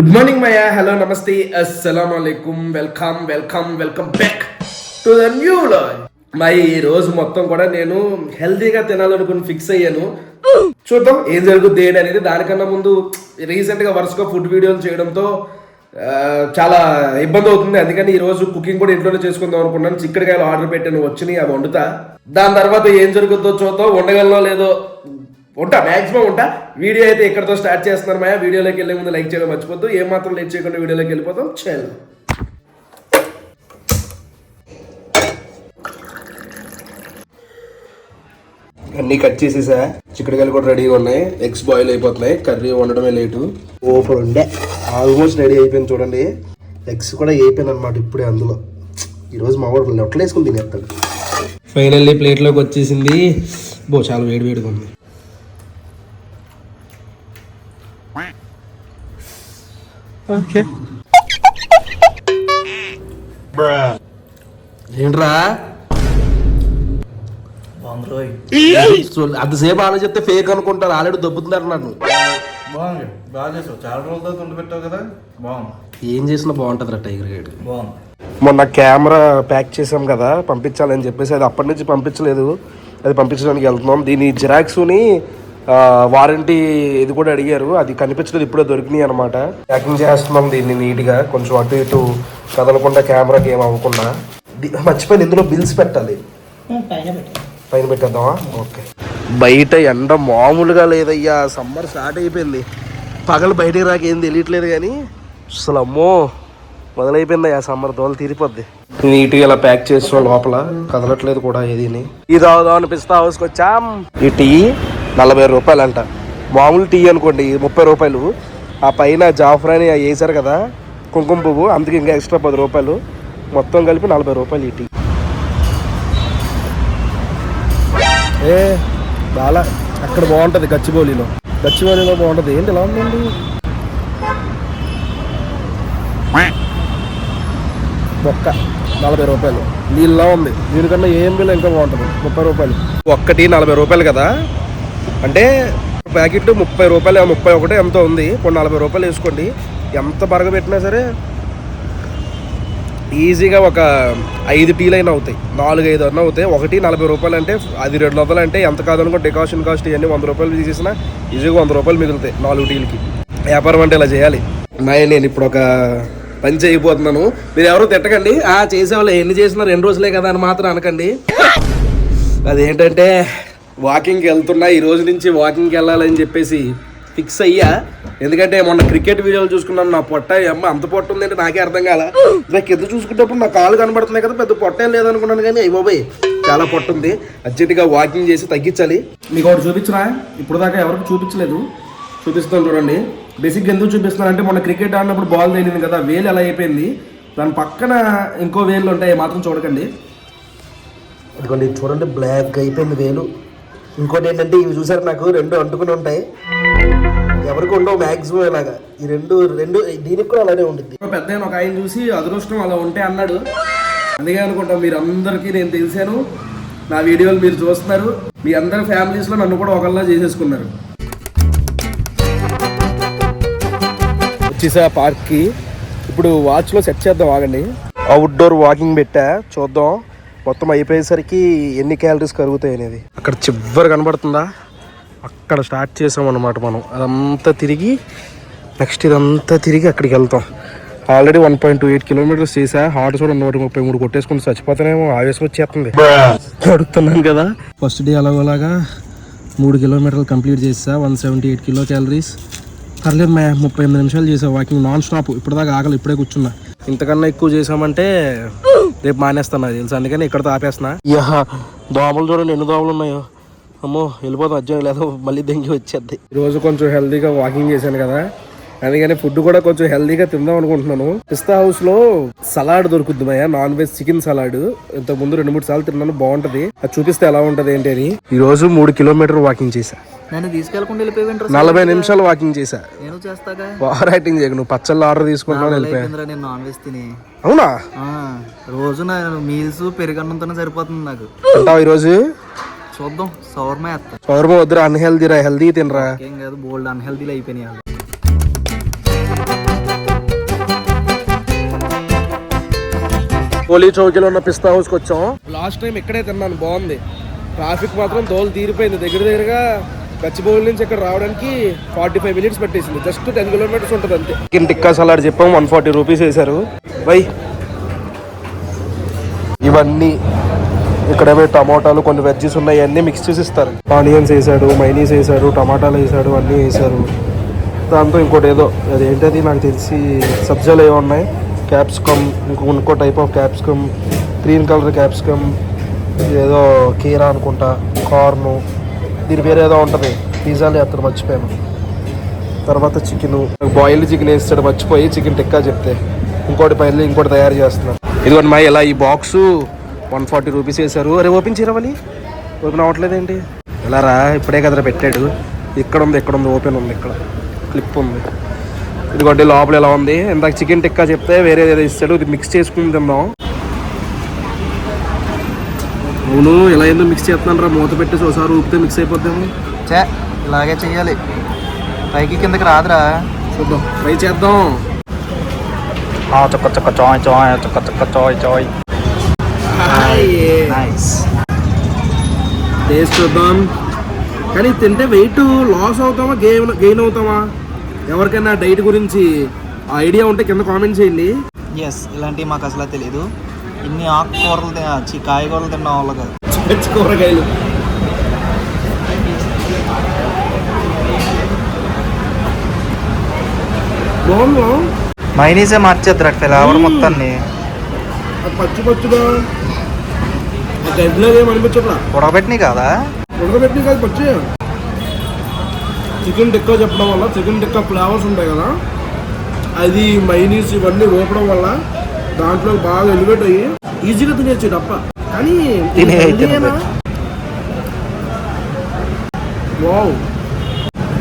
Good morning మయా hello నమస్తే అస్సలం అలైకుమ్ welcome welcome welcome back to the new my ఈ రోజు మొత్తం కూడా నేను హెల్తీగా తినాలనుకుని ఫిక్స్ అయ్యాను. చూద్దాం ఏం జరుగుద్ది ఏంటి అనేది. దానికన్నా ముందు రీసెంట్గా వరుసగా ఫుడ్ వీడియోలు చేయడంతో చాలా ఇబ్బంది అవుతుంది. అందుకని ఈ రోజు కుకింగ్ కూడా ఇంట్లోనే చేసుకుందాం అనుకున్నాను. చిక్కడికాయలు ఆర్డర్ పెట్టాను వచ్చినాయి అవి వండుతా. దాని తర్వాత ఏం జరుగుతుందో చూద్దాం. వండగలనో లేదో ఉంటా మాక్సిమం ఉంటా. వీడియో అయితే ఇక్కడతో స్టార్ట్ చేస్తున్నారు మాయా. వీడియోలోకి వెళ్ళే ముందు లైక్ చేయడం మర్చిపోద్దు ఏమాత్రం మాత్రం లేట్ చేయకుండా వీడియోలోకి వెళ్ళిపోతాం. చేయాలి అన్నీ కట్ చేసేసా. చిక్కుడుకాయలు కూడా రెడీగా ఉన్నాయి. ఎగ్స్ బాయిల్ అయిపోతున్నాయి. కర్రీ వండడమే లేటు ఓఫర్ ఉండే. ఆల్మోస్ట్ రెడీ అయిపోయింది చూడండి. ఎగ్స్ కూడా అయిపోయింది అనమాట ఇప్పుడే అందులో. ఈరోజు మా వాడు లొట్టలు వేసుకుని తినేస్తాడు ఫైనల్లీ ప్లేట్లోకి వచ్చేసింది. బో చాలా వేడి వేడిగా ఉంది. ఓకే. ఏంట్రా? అంతసేపు ఆలోచిస్తే ఫేక్ అనుకుంటారు. ఆల్రెడీ దొబ్బుతున్నారు నన్ను. బాగుంది. బాగా చేసావు. చాలా రోజుల తర్వాత కదా? బాగుంది. ఏం చేసినా బాగుంటుంది రా టైగర్ గైడ్. బాగుంది. మొన్న కెమెరా ప్యాక్ చేసాం కదా పంపించాలని చెప్పేసి అది అప్పటి నుంచి పంపించలేదు. అది పంపించడానికి వెళ్తున్నాం. దీని జిరాక్స్ని వారంటీ ఇది కూడా అడిగారు. అది కనిపించలేదు ఇప్పుడే దొరికినాయి అనమాట ప్యాకింగ్ చేస్తున్నాం దీన్ని నీట్గా కొంచెం అటు ఇటు కదలకుండా కెమెరాకి ఏం అవ్వకుండా. మర్చిపోయింది ఇందులో బిల్స్ పెట్టాలి. పైన పెట్టేద్దామా? ఓకే. బయట ఎండ మామూలుగా లేదయ్యా సమ్మర్ స్టార్ట్ అయిపోయింది. పగలు బయటికి రాక ఏం తెలియట్లేదు కానీ అసలు అమ్మో మొదలైపోయింది ఆ సమ్మర్ దోలు తీరిపోద్ది. నీట్గా ఇలా ప్యాక్ చేసిన లోపల కదలట్లేదు కూడా ఏదీని. ఇది అవుదాం అనిపిస్తా హౌస్కి వచ్చాం ఈ టీ నలభై రూపాయలు అంట మామూలు టీ అనుకోండి ముప్పై రూపాయలు. ఆ పైన జాఫ్రాని అవి వేసారు కదా కుంకుమ పువ్వు అందుకే ఇంకా ఎక్స్ట్రా పది రూపాయలు. మొత్తం కలిపి నలభై రూపాయలు ఈ టీ. ఏ బాలా అక్కడ బాగుంటుంది గచ్చిబౌలిలో. గచ్చిబౌలిలో బాగుంటుంది. ఏంటి ఎలా ఉందండి? ఒక్క నలభై రూపాయలు. నీళ్ళలా ఉంది. దీనికన్నా ఏం బిల్ ఇంకా బాగుంటుంది. ముప్పై రూపాయలు. ఒక్కటి నలభై రూపాయలు కదా. అంటే ప్యాకెట్ ముప్పై రూపాయలు ముప్పై ఒకటి ఎంతో ఉంది. కొన్ని నలభై రూపాయలు వేసుకోండి. ఎంత బరగ పెట్టినా సరే ఈజీగా ఒక ఐదు టీలు అయినా అవుతాయి. నాలుగు ఐదు అన్న అవుతాయి. ఒకటి నలభై రూపాయలు అంటే అది రెండు వందలు అంటే ఎంత కాదనుకో డికాషన్ కాస్ట్ ఇవన్నీ వంద రూపాయలు తీసేసినా ఈజీగా వంద రూపాయలు మిగులుతాయి నాలుగు టీలకి. వ్యాపారం అంటే ఇలా చేయాలి. నాయ నేను ఇప్పుడు ఒక పని చేయబోతున్నాను. మీరు ఎవరో తిట్టకండి. ఆ చేసేవాళ్ళు ఎన్ని చేసినా రెండు రోజులే కదా అని మాత్రం అనకండి. అదేంటంటే వాకింగ్కి వెళ్తున్నా ఈ రోజు నుంచి వాకింగ్కి వెళ్ళాలని చెప్పేసి ఫిక్స్ అయ్యా. ఎందుకంటే మొన్న క్రికెట్ వీడియోలు చూసుకున్నాను నా పొట్ట అమ్మ అంత పొట్ట ఉందంటే నాకే అర్థం కాల? నాకు కింద చూసుకున్నప్పుడు నా కాలు కనబడుతున్నాయి కదా పెద్ద పొట్ట ఏం లేదనుకున్నాను కానీ అయ్యి బాబాయ్ చాలా పొట్ట ఉంది. అర్జెంటుగా వాకింగ్ చేసి తగ్గించాలి. మీకు ఒకటి చూపించరా ఇప్పుడు దాకా ఎవరికి చూపించలేదు. చూపిస్తాను చూడండి. బేసిక్గా ఎందుకు చూపిస్తున్నానంటే మొన్న క్రికెట్ ఆడినప్పుడు బాల్ తేలింది కదా వేలు ఎలా అయిపోయింది? దాని పక్కన ఇంకో వేలు ఉంటాయి మాత్రం చూడకండి. ఇదిగోండి చూడండి బ్లాక్ అయిపోయింది వేలు. ఇంకోటి ఏంటంటే ఇవి చూసారు నాకు రెండు అంటుకుని ఉంటాయి. ఎవరికి ఉండవు మ్యాక్సిమం ఇలాగా. ఈ రెండు రెండు దీనికి కూడా అలానే ఉంటుంది పెద్ద ఒక ఆయన చూసి అదృష్టం అలా ఉంటే అన్నాడు. అందుకే అనుకుంటా మీరు అందరికీ నేను తెలిసాను. నా వీడియోలు మీరు చూస్తున్నారు. మీ అందరి ఫ్యామిలీస్లో నన్ను కూడా ఒకళ్ళ చేసేసుకున్నారు. వచ్చేసా పార్క్కి ఇప్పుడు వాచ్లో సెట్ చేద్దాం ఆగండి. అవుట్డోర్ వాకింగ్ పెట్టా చూద్దాం. మొత్తం అయిపోయేసరికి ఎన్ని క్యాలరీస్ కరుగుతాయి అనేది. అక్కడ చివరి కనబడుతుందా? అక్కడ స్టార్ట్ చేసాం అనమాట మనం. అదంతా తిరిగి నెక్స్ట్ ఇదంతా తిరిగి అక్కడికి వెళ్తాం. Already one point two eight kilometres చేసా. హార్ట్ కూడా నూట ముప్పై మూడు కొట్టేసుకుని చచ్చిపోతానేమో ఆవేశం వచ్చేస్తుంది. అడుగుతున్నాను కదా. ఫస్ట్ డే అలాగోలాగా మూడు కిలోమీటర్లు కంప్లీట్ చేసా. One seventy eight kilo calories పర్లేదు మ్యా ముప్పై ఎనిమిది నిమిషాలు చేసా. వాకింగ్ నాన్ స్టాప్ ఇప్పటిదాకా ఆకలి ఇప్పుడే కూర్చున్నా. ఇంతకన్నా ఎక్కువ చేసామంటే రేపు మానేస్తాను నాకు తెలుసు. అందుకని ఇక్కడతో ఆపేస్తున్నా. యా దోమలు చూడండి ఎన్ని దోమలు ఉన్నాయో. అమ్మో వెళ్ళిపోతాం అర్జున్ లేదా మళ్ళీ దెంగి వచ్చేద్ది. ఈరోజు కొంచెం హెల్తీగా వాకింగ్ చేశాను కదా. అందుకని ఫుడ్ కూడా కొంచెం హెల్తీగా తిందాం అనుకుంటున్నాను. పిస్తా హౌస్లో సలాడ్ దొరుకుద్ది భయ నాన్ వెజ్ చికెన్ సలాడ్ ఇంతకు ముందు రెండు మూడు సార్లు తిన్నాను బాగుంటది. అది చూపిస్తే ఎలా ఉంటది ఏంటి అని. ఈ రోజు మూడు కిలోమీటర్ వాకింగ్ చేశా. నన్ను తీసుకెళ్ళకుండా వెళ్ళిపోయి నలభై నిమిషాలు వాకింగ్ చేశా. నేను చేస్తాగా? ఓవర్ యాక్టింగ్ చేయకు నువ్వు పచ్చళ్ళు ఆర్డర్ అయిపోయిందిరా నేను నాన్ వెజ్ తిని. అవునా? రోజు నా మీల్స్ పెరుగన్నంతోనే సరిపోతుంది నాకు. అంటావు ఈరోజు? చూద్దాం సవర్మా వేస్తా షవర్మ వద్దురా అన్హెల్దీ రా హెల్దీ తినరా. ఏం కాదు బోల్డ్ అన్హెల్తీలు అయిపోయినాయి పోలీ చౌకీలో ఉన్న పిస్తా హౌస్కి వచ్చాం. లాస్ట్ టైం ఇక్కడే తిన్నాను బాగుంది. ట్రాఫిక్ మాత్రం దోలు తీరిపోయింది. దగ్గర దగ్గరగా గచ్చిబౌలి నుంచి ఇక్కడ రావడానికి ఫార్టీ ఫైవ్ మినిట్స్ పట్టేసింది. జస్ట్ టెన్ కిలోమీటర్స్ ఉంటుంది అంతే. చికెన్ టిక్కా సలాడ్ చెప్పాం వన్ ఫార్టీ రూపీస్ వేశారు. బై ఇవన్నీ ఇక్కడేమో టమాటాలు కొన్ని వెజ్జెస్ ఉన్నాయి అన్నీ మిక్స్ చేసి ఇస్తారు. ఆనియన్స్ వేసాడు మైనీస్ వేసాడు టమాటాలు వేసాడు అన్నీ వేసారు దాంతో ఇంకోటి ఏదో అది ఏంటది నాకు తెలిసి సబ్జాలు ఏవో ఉన్నాయి. క్యాప్సికమ్ ఇంకో ఇంకో type of capsicum green colour capsicum ఏదో కీరా అనుకుంటా కార్ను దీని పేరు ఏదో ఉంటుంది. పిజ్జాలు వేస్తారు మర్చిపోయాను. తర్వాత చికెన్ బాయిల్డ్ చికెన్ వేస్తాడు మర్చిపోయి చికెన్ టిక్కా చెప్తే. ఇంకోటి పైన ఇంకోటి తయారు చేస్తున్నాను ఇదిగోండి మా ఇలా ఈ బాక్స్ వన్ ఫార్టీ రూపీస్ వేశారు. అరే ఓపెన్ చేయరవలి ఓపెన్ అవ్వట్లేదేంటి ఇలా రా ఇప్పుడే కదరా పెట్టాడు. ఇక్కడ ఉంది ఇక్కడ ఉంది ఓపెన్ ఉంది ఇక్కడ. క్లిప్ ఉంది. ఇదిగోండి లోపల ఎలా ఉంది? ఇందాక చికెన్ టిక్కా చెప్తే వేరే ఏదో ఇస్తాడు ఇది మిక్స్ చేసుకుని తిందాం. అవును ఇలా ఏందో మిక్స్ చేస్తున్నాను రా మూత పెట్టేసి ఒకసారి ఊపితే మిక్స్ అయిపోద్దాము. చే ఇలాగే చెయ్యాలి. పైకి కిందకి రాదురా. చూద్దాం ట్రై చేద్దాం. చొక్క చొక్క చాయ్ చాయ్ చొక్క చొక్క చాయ్ చాయ్. నైస్ టేస్ట్ చూద్దాం. కానీ తింటే వెయిట్ లాస్ అవుతామా గెయిన్ గెయిన్ అవుతామా? ఎవరికైనా డైట్ గురించి ఐడియా ఉంటే కింద కామెంట్ చేయండి. ఎస్ ఇలాంటివి మాకు అసలు తెలియదు ఇన్ని ఆకుకూరలు కాయగూరలు తిన్న వాళ్ళు కాదు. కూరగాయలు మైనీసే మార్చేద్దరు ఫ్లేవర్ మొత్తాన్ని? పచ్చి పచ్చిగా గడ్డిలో ఉడకబెట్టినాయి కాదా? ఉడకబెట్టి కాదు పచ్చి చికెన్ టిక్కా చెప్పడం వల్ల చికెన్ టిక్కా ఫ్లేవర్స్ ఉంటాయి కదా అది మైనీస్ ఇవన్నీ వేపడం వల్ల దాంట్లో బాగా ఎలివేట్ అయ్యి ఈజీగా తినేచ్చు తప్ప కానీ? వావ్.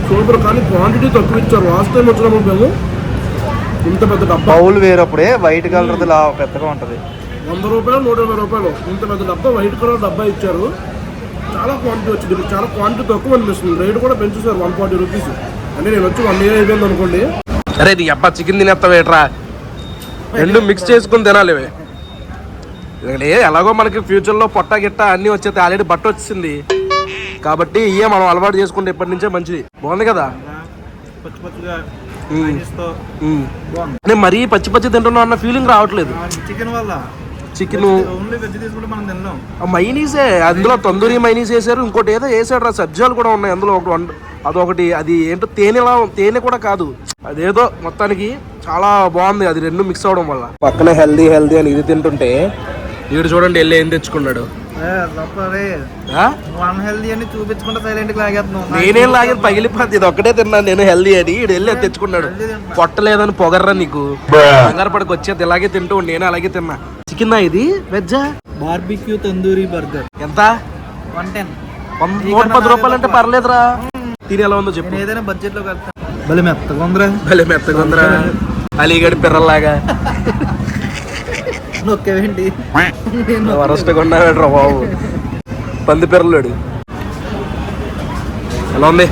సూపర్. కానీ క్వాంటిటీ తక్కువ ఇచ్చారు. లాస్ట్ టైం వచ్చినప్పుడు మేము ఇంత పెద్ద డబ్బా. బౌల్ వేరప్పుడే వైట్ కలర్ది లా పెద్దగా ఉంటది. వంద రూపాయలు నూట యాభై రూపాయలు. ఇంత పెద్ద డబ్బా వైట్ కలర్ డబ్బా ఇచ్చారు. చాలా క్వాంటిటీ వచ్చింది. చాలా క్వాంటిటీ తక్కువ అనిపిస్తుంది. రేట్ కూడా పెంచుతారు వన్ ఫార్టీ రూపీస్ అంటే నేను వచ్చి వన్ ఇయర్ అయిపోయింది అనుకోండి. అరే ఇది అబ్బా చికెన్ తినేస్తావేట్రా? రెండు మిక్స్ చేసుకుని తినాలి ఎలాగో మనకి ఫ్యూచర్లో పొట్ట గిట్ట అన్నీ వచ్చేది ఆల్రెడీ బట్ట వచ్చింది కాబట్టి ఇవే మనం అలవాటు చేసుకుంటే ఇప్పటి నుంచే మంచిది. బాగుంది కదా? నేను మరీ పచ్చి పచ్చి తింటున్నాం అన్న ఫీలింగ్ రావట్లేదు. చికెన్ వల్ల. చికెన్ మైనీసే అందులో తందూరి మైనీస్ వేసారు ఇంకోటి ఏదో వేసాడు రా సబ్జాలు కూడా ఉన్నాయి అందులో ఒకటి అదొకటి అది ఏంటో తేనెలా తేనె కూడా కాదు. అదేదో మొత్తానికి చాలా బాగుంది అది రెండు మిక్స్ అవడం వల్ల. పక్కన హెల్దీ హెల్దీ అని ఇది తింటుంటే వీడు చూడండి వెళ్ళి ఏం తెచ్చుకున్నాడు. నేనేం లాగేది పగిలిపోద్ది. ఇది ఒక్కటే తిన్నాను నేను హెల్దీ అని. వీడు వెళ్ళి తెచ్చుకున్నాడు. పొట్టలేదని పొగర్రా నీకు. కంగారు పడికి వచ్చేది ఇలాగే తింటూ ఉండు. నేను అలాగే తిన్నా. చికెన్ ఇది? వెజ్జా? Barbecue tandoori burger. ఎంత? One ten. నూట పది రూపాయలు అంటే పర్లేదురా. తిని ఎలా ఉందో చెప్పు. ఏదైనా బడ్జెట్లో కడతా. భలే మెత్తగా ఉందిరా భలే మెత్తగా ఉందిరా అలీగడి పిర్రల్లాగా. నొక్కేవేంటి? వరస్ట్గా ఉన్నాడు బాబు? పంది పిర్రలేడు. ఎలా ఉంది?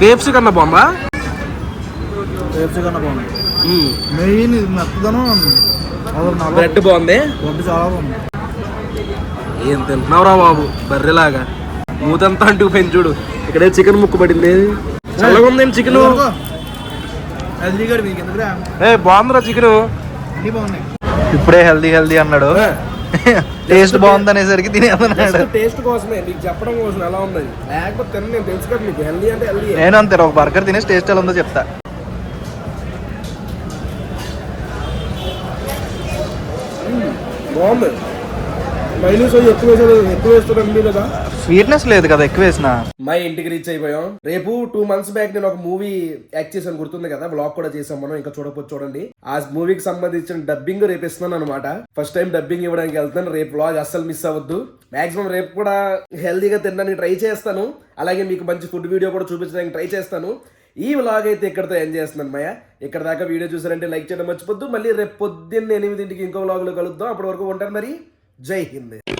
కేఎఫ్సీ కన్నా బాగుందా? కేఎఫ్సీ కన్నా బాగుంది. మెయిన్ ఇది మెత్తదనం బ్రెడ్ బాగుంది? వడ్డు చాలా బాగుంది. ఏం తింటున్నావురా బాబు? బర్రెలాగా. మూతంతా అంటూ పెంచుడు ఇక్కడే చికెన్ ముక్కు పడింది. చల్లగా ఉంది చికెన్ ఏ బాగుందిరా చికెన్? ఇప్పుడే హెల్దీ హెల్దీ అన్నాడు. టేస్ట్ బాగుంది అనేసరికి తినేదన్నాడు టేస్ట్ కోసమే. నీకు చెప్పడం కోసం ఎలా ఉంది. లేకపోతే తిన్న నేను తెలుసు కదా నీకు. హెల్దీ అంటే హెల్దీ నేను అంతే ఒక బర్గర్ తినేసి టేస్ట్ ఎలా ఉందో చెప్తా. బాగుంది. మైనస్ ఎక్కువ ఎక్కువ వేస్తాడు కదా స్వీట్నెస్ లేదు కదా ఎక్కువ వేసిన. మా ఇంటికి రీచ్ అయిపోయాం. రేపు టూ మంత్స్ బ్యాక్ నేను ఒక మూవీ యాక్ట్ చేశాను గుర్తుంది కదా? బ్లాగ్ కూడా చేసాం మనం ఇంకా చూడకపోతే చూడండి. ఆ మూవీకి సంబంధించిన డబ్బింగ్ రేపు ఇస్తున్నాను అనమాట ఫస్ట్ టైం డబ్బింగ్ ఇవ్వడానికి వెళ్తాను రేపు బ్లాగ్ అస్సలు మిస్ అవ్వద్దు. మాక్సిమం రేపు కూడా హెల్తీగా తినడానికి ట్రై చేస్తాను. అలాగే మీకు మంచి ఫుడ్ వీడియో కూడా చూపించడానికి ట్రై చేస్తాను. ఈ వ్లాగ్ అయితే ఇక్కడతో ఎండ్ చేస్తున్నాను మయ. ఇక్కడ దాకా వీడియో చూసారంటే లైక్ చేయడం మర్చిపోద్దు. మళ్ళీ రేపు పొద్దున్న ఎనిమిదింటికి ఇంకో వ్లాగ్లో కలుద్దాం. అప్పటి వరకు ఉంటాను మరి. జై హింద్.